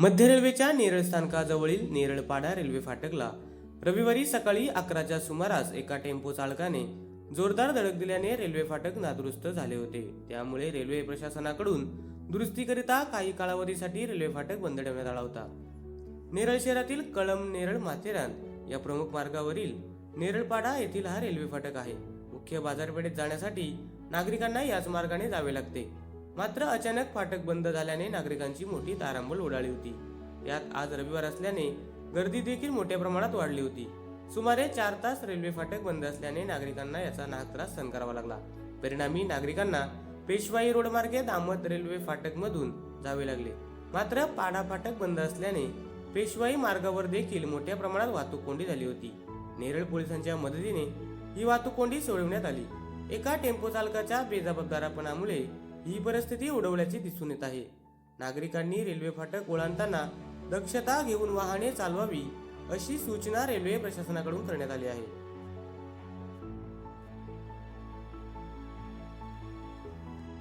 मध्य रेल्वेच्या नेरळ स्थानकाजवळील नेरळपाडा रेल्वे फाटकला रविवारी सकाळी अकराच्या सुमारास एका टेम्पो चालकाने जोरदार धडक दिल्याने रेल्वे फाटक नादुरुस्त झाले होते. त्यामुळे रेल्वे प्रशासनाकडून दुरुस्तीकरिता काही कालावधीसाठी रेल्वे फाटक बंद ठेवण्यात आला होता. नेरळ शहरातील कळम नेरळ माथेरान या प्रमुख मार्गावरील नेरळपाडा येथील हा रेल्वे फाटक आहे. मुख्य बाजारपेठेत जाण्यासाठी नागरिकांना याच मार्गाने जावे लागते. मात्र अचानक फाटक बंद झाल्याने नागरिकांची मोठी तारांबळ उडाली होती. यात आज रविवार असल्याने गर्दी देखील मोठ्या प्रमाणात वाढली होती. सुमारे चार तास रेल्वे फाटक बंद असल्याने नागरिकांना याचा नाहक त्रास सहन करावा लागला. परिणामी नागरिकांना पेशवाई रोड मार्गे दामत रेल्वे फाटक मधून जावे लागले. मात्र पाडा फाटक बंद असल्याने पेशवाई मार्गावर देखील मोठ्या प्रमाणात वाहतूक कोंडी झाली होती. नेरळ पोलिसांच्या मदतीने ही वाहतूक कोंडी सोडवण्यात आली. एका टेम्पो चालकाच्या बेजबाबदारपणामुळे ही परिस्थिती उडवल्याचे दिसून येत आहे. नागरिकांनी रेल्वे फाटक ओलांडताना दक्षता घेऊन वाहने चालवावी अशी सूचना रेल्वे प्रशासनाकडून करण्यात आली आहे.